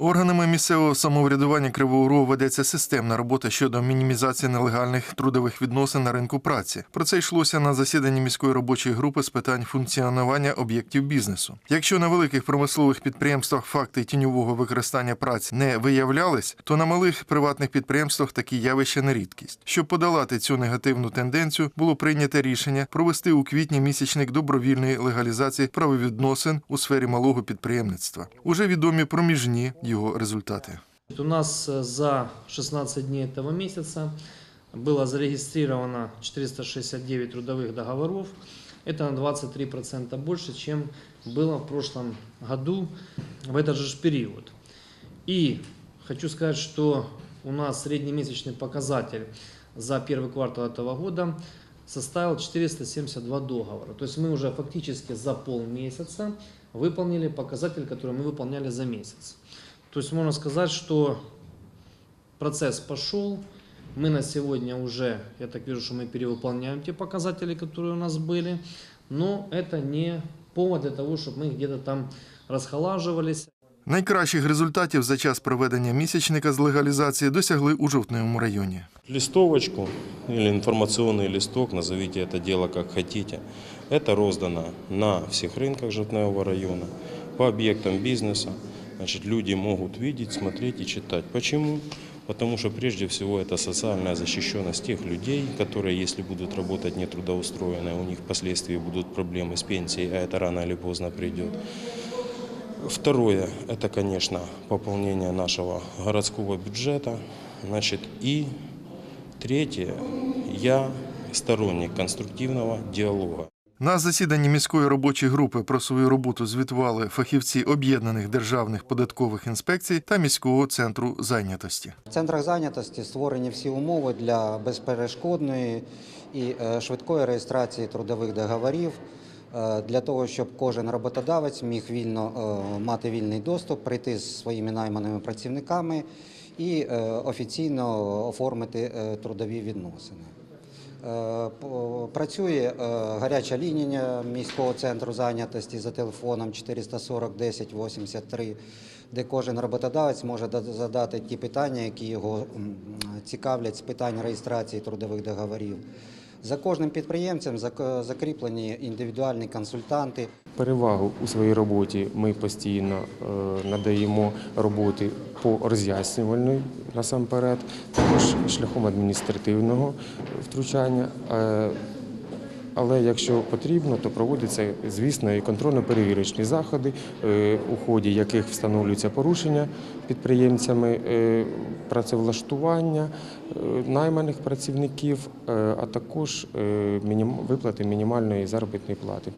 Органами місцевого самоврядування Кривого Рогу ведеться системна робота щодо мінімізації нелегальних трудових відносин на ринку праці. Про це йшлося на засіданні міської робочої групи з питань функціонування об'єктів бізнесу. Якщо на великих промислових підприємствах факти тіньового використання праці не виявлялись, то на малих приватних підприємствах такі явища не рідкість. Щоб подолати цю негативну тенденцію, було прийнято рішення провести у квітні місячник добровільної легалізації правовідносин у сфері малого підприємництва. Уже відомі проміжні його результати. У нас э, за 16 дней этого месяца было зарегистрировано 469 трудовых договоров. Это на 23% больше, чем было в прошлом году в этот же ж период. И хочу сказать, что у нас среднемесячный показатель за первый квартал этого года составил 472 договора. То есть мы уже фактически за полмесяца выполнили показатель, который мы выполняли за месяц. То есть можно сказать, что процесс пошел. Мы на сегодня уже, я так вижу, что мы перевыполняем те показатели, которые у нас были. Но это не повод для того, чтобы мы где-то там расхолаживались. Найкращих результатів за час проведення місячника з легалізації досягли у жовтневому районі. листовочку или информационный листок, назовите это дело как хотите. Это роздано на всех рынках Житневого района, по объектам бизнеса. Значит, люди могут видеть, смотреть и читать. Почему? Потому что прежде всего это социальная защищенность тех людей, которые, если будут работать нетрудоустроенные, у них впоследствии будут проблемы с пенсией, а это рано или поздно придет. Второе – это, конечно, пополнение нашего городского бюджета. Значит, и третье – я сторонник конструктивного диалога. На засіданні міської робочої групи про свою роботу звітували фахівці об'єднаних державних податкових інспекцій та міського центру зайнятості. В центрах зайнятості створені всі умови для безперешкодної і е, швидкої реєстрації трудових договорів е, для того, щоб кожен роботодавець міг вільно е, мати вільний доступ, прийти з своїми найманими працівниками і офіційно оформити трудові відносини. Е, Працює е, гаряча лінія міського центру зайнятості за телефоном 440 10 83, де кожен роботодавець може да- задати ті питання, які його цікавлять з питань реєстрації трудових договорів. За кожним підприємцем закріплені індивідуальні консультанти. Перевагу у своїй роботі ми постійно е, надаємо роботи по роз'яснювальній насамперед, також шляхом адміністративного втручання. Але якщо потрібно, то проводяться, звісно, і контрольно-перевірочні заходи, е, у ході яких встановлюються порушення підприємцями е, працевлаштування е, найманих працівників, а також виплати мінімальної заробітної плати.